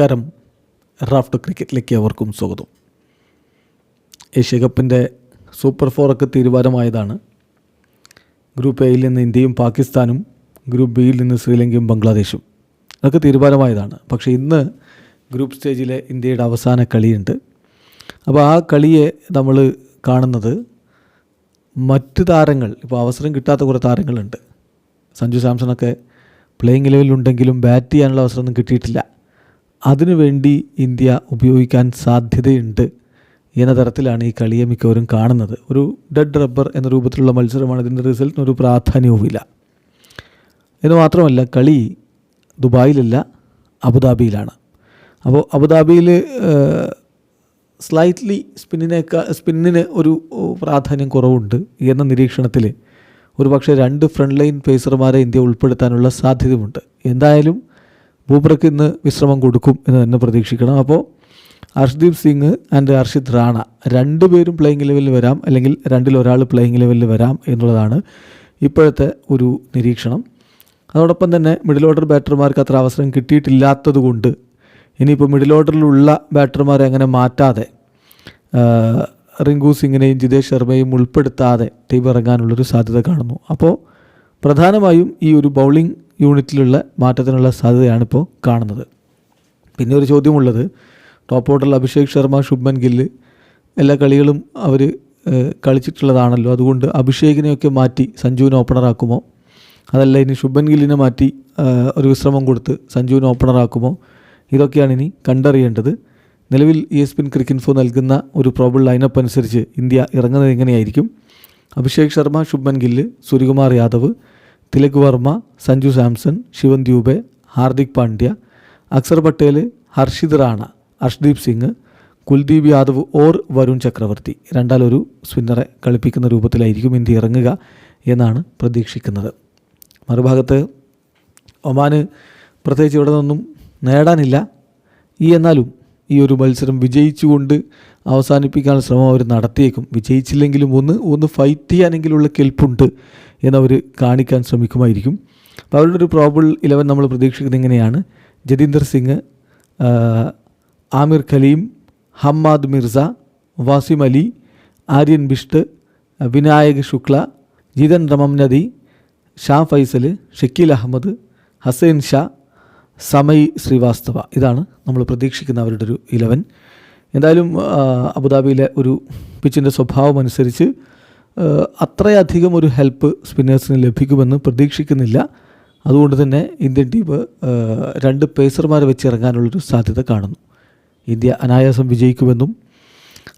നമസ്കാരം. റാഫ്റ്റ് ക്രിക്കറ്റിലേക്ക് അവർക്കും സ്വാഗതം. ഏഷ്യ കപ്പിന്റെ സൂപ്പർ ഫോറൊക്കെ തീരുമാനമായതാണ്. ഗ്രൂപ്പ് എയിൽ നിന്ന് ഇന്ത്യയും പാകിസ്ഥാനും ഗ്രൂപ്പ് ബിയിൽ നിന്ന് ശ്രീലങ്കയും ബംഗ്ലാദേശും. അതൊക്കെ തീരുമാനമായതാണ്. പക്ഷേ ഇന്ന് ഗ്രൂപ്പ് സ്റ്റേജിലെ ഇന്ത്യയുടെ അവസാന കളിയുണ്ട്. അപ്പോൾ ആ കളിയെ നമ്മൾ കാണുന്നത് മറ്റ് താരങ്ങൾ ഇപ്പോൾ അവസരം കിട്ടാത്ത കുറേ താരങ്ങളുണ്ട്. സഞ്ജു സാംസൺ സാംസണൊക്കെ പ്ലേയിങ് ലെവലിലുണ്ടെങ്കിലും ബാറ്റ് ചെയ്യാനുള്ള അവസരമൊന്നും കിട്ടിയിട്ടില്ല. അതിനുവേണ്ടി ഇന്ത്യ ഉപയോഗിക്കാൻ സാധ്യതയുണ്ട് എന്ന തരത്തിലാണ് ഈ കളിയെ മിക്കവരും കാണുന്നത്. ഒരു ഡെഡ് റബ്ബർ എന്ന രൂപത്തിലുള്ള മത്സരമാണ് ഇതിന്റെ റിസൾട്ടിന് ഒരു പ്രാധാന്യവുമില്ല. എന്ന് മാത്രമല്ല കളി ദുബായിലല്ല അബുദാബിയിലാണ്. അപ്പോൾ അബുദാബിയിൽ സ്ലൈറ്റ്ലി സ്പിന്നിനേക്കാൾ സ്പിന്നിന് ഒരു പ്രാധാന്യം കുറവുണ്ട് എന്ന നിരീക്ഷണത്തിൽ ഒരു പക്ഷേ രണ്ട് ഫ്രണ്ട് ലൈൻ പേസർമാരെ ഇന്ത്യ ഉൾപ്പെടുത്താനുള്ള സാധ്യതയുമുണ്ട്. എന്തായാലും ബൂബ്രയ്ക്ക് ഇന്ന് വിശ്രമം കൊടുക്കും എന്ന് തന്നെ പ്രതീക്ഷിക്കണം. അപ്പോൾ അർഷ്ദീപ് സിംഗ് ആൻഡ് ഹർഷിത് റാണ രണ്ടുപേരും പ്ലേയിങ് ലെവലിൽ വരാം അല്ലെങ്കിൽ രണ്ടിൽ ഒരാൾ പ്ലേയിങ് ലെവലിൽ വരാം എന്നുള്ളതാണ് ഇപ്പോഴത്തെ ഒരു നിരീക്ഷണം. അതോടൊപ്പം തന്നെ മിഡിൽ ഓർഡർ ബാറ്റർമാർക്ക് അത്ര അവസരം കിട്ടിയിട്ടില്ലാത്തതുകൊണ്ട് ഇനിയിപ്പോൾ മിഡിൽ ഓർഡറിലുള്ള ബാറ്റർമാരെ അങ്ങനെ മാറ്റാതെ റിങ്കു സിംഗിനെയും ജിതേഷ് ശർമ്മയും ഉൾപ്പെടുത്താതെ ടീം ഇറങ്ങാനുള്ളൊരു സാധ്യത കാണുന്നു. അപ്പോൾ പ്രധാനമായും ഈ ഒരു ബൗളിംഗ് യൂണിറ്റിലുള്ള മാറ്റത്തിനുള്ള സാധ്യതയാണ് ഇപ്പോൾ കാണുന്നത്. പിന്നെ ഒരു ചോദ്യമുള്ളത് ടോപ്പ് ഓർഡറിൽ അഭിഷേക് ശർമ്മ ശുഭ്മൻ ഗില്ല് എല്ലാ കളികളും അവർ കളിച്ചിട്ടുള്ളതാണല്ലോ. അതുകൊണ്ട് അഭിഷേകിനെയൊക്കെ മാറ്റി സഞ്ജുവിനെ ഓപ്പണറാക്കുമോ? അതല്ല ഇനി ശുഭൻ ഗില്ലിനെ മാറ്റി ഒരു വിശ്രമം കൊടുത്ത് സഞ്ജുവിനെ ഓപ്പണറാക്കുമോ? ഇതൊക്കെയാണ് ഇനി കണ്ടറിയേണ്ടത്. നിലവിൽ ഇ എസ് പിൻ ക്രിക്കിൻഫോ നൽകുന്ന ഒരു പ്രോബിൾ ലൈനപ്പ് അനുസരിച്ച് ഇന്ത്യ ഇറങ്ങുന്നത് എങ്ങനെയായിരിക്കും? അഭിഷേക് ശർമ്മ ശുഭൻ ഗില്ല് സൂര്യകുമാർ യാദവ് തിലക് വർമ്മ സഞ്ജു സാംസൺ ശിവൻ ദ്യൂബെ ഹാർദിക് പാണ്ഡ്യ അക്സർ പട്ടേൽ ഹർഷിത് റാണ ഹർഷ്ദീപ് സിംഗ് കുൽദീപ് യാദവ് ഓർ വരുൺ ചക്രവർത്തി. രണ്ടാലൊരു സ്പിന്നറെ കളിപ്പിക്കുന്ന രൂപത്തിലായിരിക്കും ഇന്ത്യ ഇറങ്ങുക എന്നാണ് പ്രതീക്ഷിക്കുന്നത്. മറുഭാഗത്ത് ഒമാന് പ്രത്യേകിച്ച് ഇവിടെ നിന്നും നേടാനില്ല. ഈ എന്നാലും ഈ ഒരു മത്സരം വിജയിച്ചുകൊണ്ട് അവസാനിപ്പിക്കാനുള്ള ശ്രമം അവർ നടത്തിയേക്കും. വിജയിച്ചില്ലെങ്കിലും ഒന്ന് ഒന്ന് ഫൈറ്റ് ചെയ്യാനെങ്കിലുള്ള കെൽപ്പുണ്ട് എന്നവർ കാണിക്കാൻ ശ്രമിക്കുമായിരിക്കും. അപ്പോൾ അവരുടെ ഒരു പ്രോബിൾ ഇലവൻ നമ്മൾ പ്രതീക്ഷിക്കുന്നത് ഇങ്ങനെയാണ്. ജതീന്ദർ സിംഗ് ആമിർ ഖലീം ഹമ്മാദ് മിർസ വാസിം അലി ആര്യൻ ബിഷ്ട് വിനായക് ശുക്ല ജിതൻ റമംനദി ഷാ ഫൈസൽ ഷക്കീൽ അഹമ്മദ് ഹസൈൻ ഷാ സമയ് ശ്രീവാസ്തവ. ഇതാണ് നമ്മൾ പ്രതീക്ഷിക്കുന്ന അവരുടെ ഒരു ഇലവൻ എന്തായാലും അബുദാബിയിലെ ഒരു പിച്ചിന്റെ സ്വഭാവം അനുസരിച്ച് അത്രയധികം ഒരു ഹെൽപ്പ് സ്പിന്നേഴ്സിന് ലഭിക്കുമെന്ന് പ്രതീക്ഷിക്കുന്നില്ല. അതുകൊണ്ട് തന്നെ ഇന്ത്യൻ ടീം രണ്ട് പേസർമാരെ വെച്ച് ഇറങ്ങാനുള്ളൊരു സാധ്യത കാണുന്നു. ഇന്ത്യ അനായാസം വിജയിക്കുമെന്നും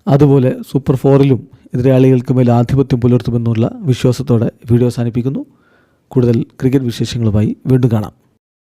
അതുപോലെ സൂപ്പർ ഫോറിലും എതിരാളികൾക്ക് മേൽ ആധിപത്യം പുലർത്തുമെന്നുള്ള വിശ്വാസത്തോടെ വീഡിയോ അവസാനിപ്പിക്കുന്നു. കൂടുതൽ ക്രിക്കറ്റ് വിശേഷങ്ങളുമായി വീണ്ടും കാണാം.